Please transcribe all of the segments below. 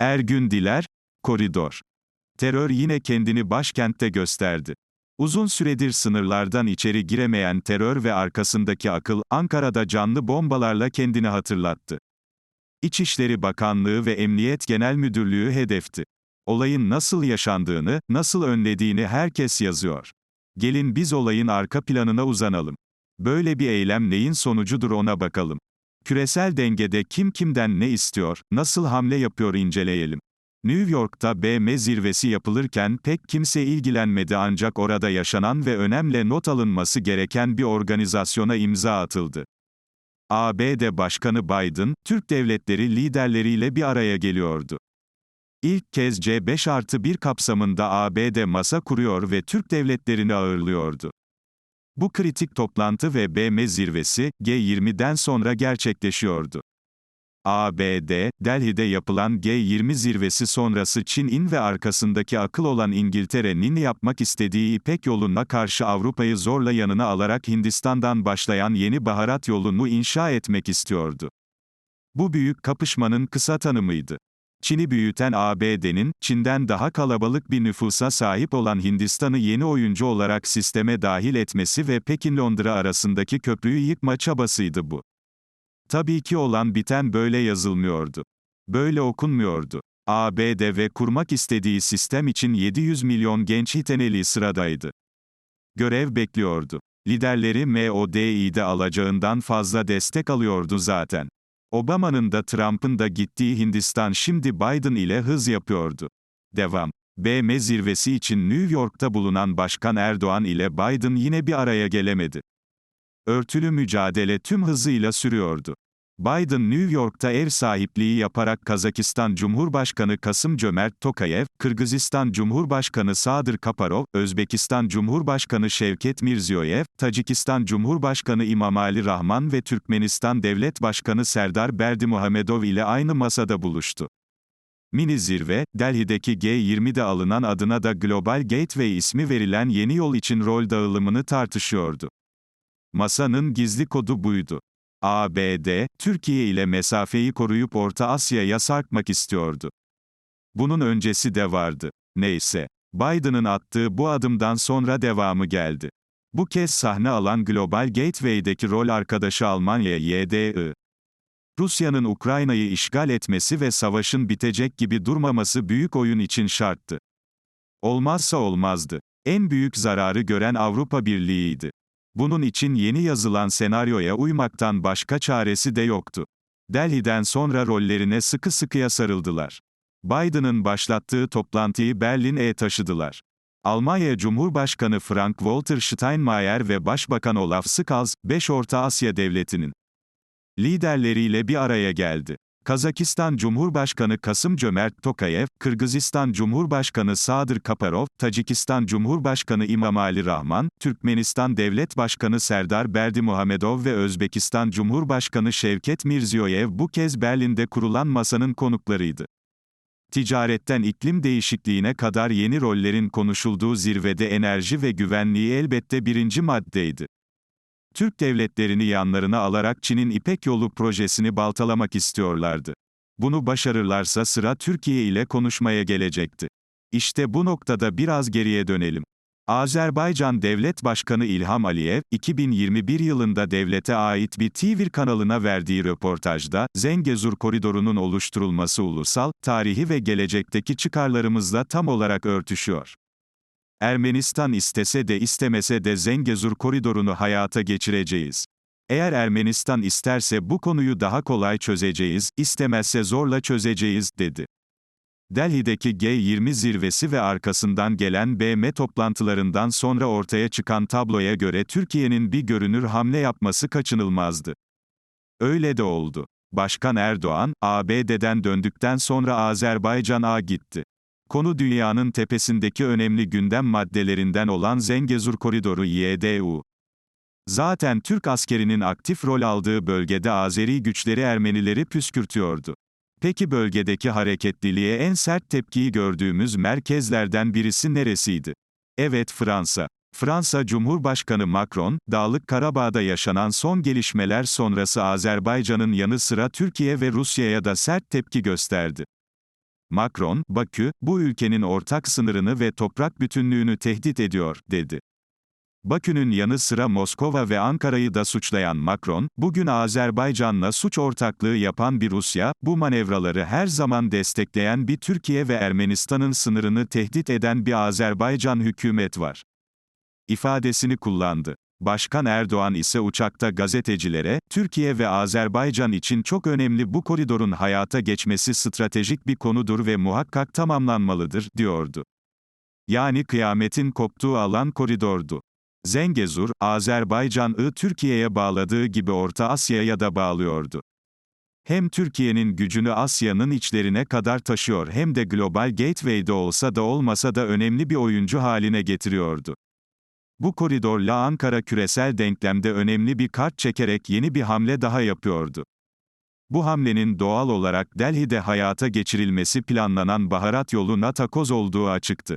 Ergün Diler, Koridor. Terör yine kendini başkentte gösterdi. Uzun süredir sınırlardan içeri giremeyen terör ve arkasındaki akıl, Ankara'da canlı bombalarla kendini hatırlattı. İçişleri Bakanlığı ve Emniyet Genel Müdürlüğü hedefti. Olayın nasıl yaşandığını, nasıl önlediğini herkes yazıyor. Gelin biz olayın arka planına uzanalım. Böyle bir eylem neyin sonucudur ona bakalım. Küresel dengede kim kimden ne istiyor, nasıl hamle yapıyor inceleyelim. New York'ta BM zirvesi yapılırken pek kimse ilgilenmedi ancak orada yaşanan ve önemle not alınması gereken bir organizasyona imza atıldı. ABD Başkanı Biden, Türk devletleri liderleriyle bir araya geliyordu. İlk kez C5 artı 1 kapsamında ABD masa kuruyor ve Türk devletlerini ağırlıyordu. Bu kritik toplantı ve BM zirvesi, G20'den sonra gerçekleşiyordu. ABD, Delhi'de yapılan G20 zirvesi sonrası Çin'in ve arkasındaki akıl olan İngiltere'nin yapmak istediği İpek yoluna karşı Avrupa'yı zorla yanına alarak Hindistan'dan başlayan yeni baharat yolunu inşa etmek istiyordu. Bu büyük kapışmanın kısa tanımıydı. Çin'i büyüten ABD'nin, Çin'den daha kalabalık bir nüfusa sahip olan Hindistan'ı yeni oyuncu olarak sisteme dahil etmesi ve Pekin-Londra arasındaki köprüyü yıkma çabasıydı bu. Tabii ki olan biten böyle yazılmıyordu. Böyle okunmuyordu. ABD ve kurmak istediği sistem için 700 milyon genç yeteneği sıradaydı. Görev bekliyordu. Liderleri MODİ'de alacağından fazla destek alıyordu zaten. Obama'nın da Trump'ın da gittiği Hindistan şimdi Biden ile hız yapıyordu. Devam. BM zirvesi için New York'ta bulunan Başkan Erdoğan ile Biden yine bir araya gelemedi. Örtülü mücadele tüm hızıyla sürüyordu. Biden New York'ta ev sahipliği yaparak Kazakistan Cumhurbaşkanı Kasım Cömert Tokayev, Kırgızistan Cumhurbaşkanı Sadır Kaparov, Özbekistan Cumhurbaşkanı Şevket Mirziyoyev, Tacikistan Cumhurbaşkanı İmamali Rahman ve Türkmenistan Devlet Başkanı Serdar Berdimuhamedov ile aynı masada buluştu. Mini zirve, Delhi'deki G20'de alınan adına da Global Gateway ismi verilen yeni yol için rol dağılımını tartışıyordu. Masanın gizli kodu buydu. ABD, Türkiye ile mesafeyi koruyup Orta Asya'ya sarkmak istiyordu. Bunun öncesi de vardı. Neyse. Biden'ın attığı bu adımdan sonra devamı geldi. Bu kez sahne alan Global Gateway'deki rol arkadaşı Almanya YDI. Rusya'nın Ukrayna'yı işgal etmesi ve savaşın bitecek gibi durmaması büyük oyun için şarttı. Olmazsa olmazdı. En büyük zararı gören Avrupa Birliği'ydi. Bunun için yeni yazılan senaryoya uymaktan başka çaresi de yoktu. Delhi'den sonra rollerine sıkı sıkıya sarıldılar. Biden'ın başlattığı toplantıyı Berlin'e taşıdılar. Almanya Cumhurbaşkanı Frank-Walter Steinmeier ve Başbakan Olaf Scholz, 5 Orta Asya devletinin liderleriyle bir araya geldi. Kazakistan Cumhurbaşkanı Kasım Cömert Tokayev, Kırgızistan Cumhurbaşkanı Sadır Kaparov, Tacikistan Cumhurbaşkanı İmamali Rahman, Türkmenistan Devlet Başkanı Serdar Berdimuhamedov ve Özbekistan Cumhurbaşkanı Şevket Mirziyoyev bu kez Berlin'de kurulan masanın konuklarıydı. Ticaretten iklim değişikliğine kadar yeni rollerin konuşulduğu zirvede enerji ve güvenliği elbette birinci maddeydi. Türk devletlerini yanlarına alarak Çin'in İpek Yolu projesini baltalamak istiyorlardı. Bunu başarırlarsa sıra Türkiye ile konuşmaya gelecekti. İşte bu noktada biraz geriye dönelim. Azerbaycan Devlet Başkanı İlham Aliyev, 2021 yılında devlete ait bir TV kanalına verdiği röportajda, Zengezur koridorunun oluşturulması ulusal, tarihi ve gelecekteki çıkarlarımızla tam olarak örtüşüyor. Ermenistan istese de istemese de Zengezur koridorunu hayata geçireceğiz. Eğer Ermenistan isterse bu konuyu daha kolay çözeceğiz, istemezse zorla çözeceğiz, dedi. Delhi'deki G20 zirvesi ve arkasından gelen BM toplantılarından sonra ortaya çıkan tabloya göre Türkiye'nin bir görünür hamle yapması kaçınılmazdı. Öyle de oldu. Başkan Erdoğan, ABD'den döndükten sonra Azerbaycan'a gitti. Konu dünyanın tepesindeki önemli gündem maddelerinden olan Zengezur Koridoru YDU. Zaten Türk askerinin aktif rol aldığı bölgede Azeri güçleri Ermenileri püskürtüyordu. Peki bölgedeki hareketliliğe en sert tepkiyi gördüğümüz merkezlerden birisi neresiydi? Evet Fransa. Fransa Cumhurbaşkanı Macron, Dağlık Karabağ'da yaşanan son gelişmeler sonrası Azerbaycan'ın yanı sıra Türkiye ve Rusya'ya da sert tepki gösterdi. Macron, Bakü, bu ülkenin ortak sınırını ve toprak bütünlüğünü tehdit ediyor, dedi. Bakü'nün yanı sıra Moskova ve Ankara'yı da suçlayan Macron, bugün Azerbaycan'la suç ortaklığı yapan bir Rusya, bu manevraları her zaman destekleyen bir Türkiye ve Ermenistan'ın sınırını tehdit eden bir Azerbaycan hükümet var. ifadesini kullandı. Başkan Erdoğan ise uçakta gazetecilere, Türkiye ve Azerbaycan için çok önemli bu koridorun hayata geçmesi stratejik bir konudur ve muhakkak tamamlanmalıdır, diyordu. Yani kıyametin koptuğu alan koridordu. Zengezur, Azerbaycan'ı Türkiye'ye bağladığı gibi Orta Asya'ya da bağlıyordu. Hem Türkiye'nin gücünü Asya'nın içlerine kadar taşıyor hem de global gateway'de olsa da olmasa da önemli bir oyuncu haline getiriyordu. Bu koridorla Ankara küresel denklemde önemli bir kart çekerek yeni bir hamle daha yapıyordu. Bu hamlenin doğal olarak Delhi'de hayata geçirilmesi planlanan baharat yolu takoz olduğu açıktı.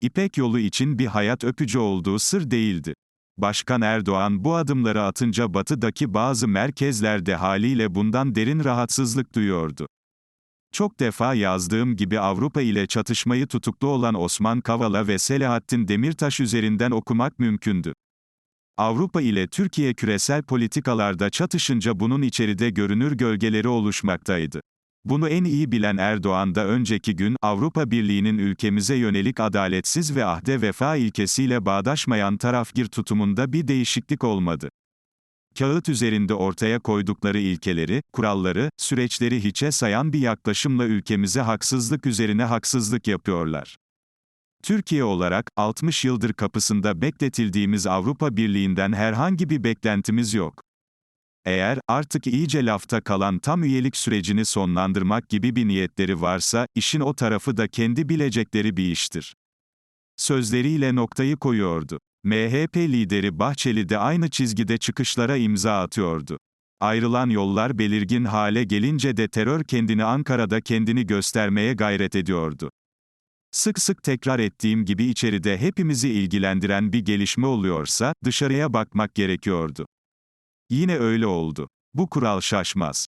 İpek yolu için bir hayat öpücü olduğu sır değildi. Başkan Erdoğan bu adımları atınca batıdaki bazı merkezlerde haliyle bundan derin rahatsızlık duyuyordu. Çok defa yazdığım gibi Avrupa ile çatışmayı tutuklu olan Osman Kavala ve Selahattin Demirtaş üzerinden okumak mümkündü. Avrupa ile Türkiye küresel politikalarda çatışınca bunun içeride görünür gölgeleri oluşmaktaydı. Bunu en iyi bilen Erdoğan da önceki gün, Avrupa Birliği'nin ülkemize yönelik adaletsiz ve ahde vefa ilkesiyle bağdaşmayan tarafgir tutumunda bir değişiklik olmadı. Kağıt üzerinde ortaya koydukları ilkeleri, kuralları, süreçleri hiçe sayan bir yaklaşımla ülkemize haksızlık üzerine haksızlık yapıyorlar. Türkiye olarak, 60 yıldır kapısında bekletildiğimiz Avrupa Birliği'nden herhangi bir beklentimiz yok. Eğer, artık iyice lafta kalan tam üyelik sürecini sonlandırmak gibi bir niyetleri varsa, işin o tarafı da kendi bilecekleri bir iştir. Sözleriyle noktayı koyuyordu. MHP lideri Bahçeli de aynı çizgide çıkışlara imza atıyordu. Ayrılan yollar belirgin hale gelince de terör kendini Ankara'da kendini göstermeye gayret ediyordu. Sık sık tekrar ettiğim gibi içeride hepimizi ilgilendiren bir gelişme oluyorsa, dışarıya bakmak gerekiyordu. Yine öyle oldu. Bu kural şaşmaz.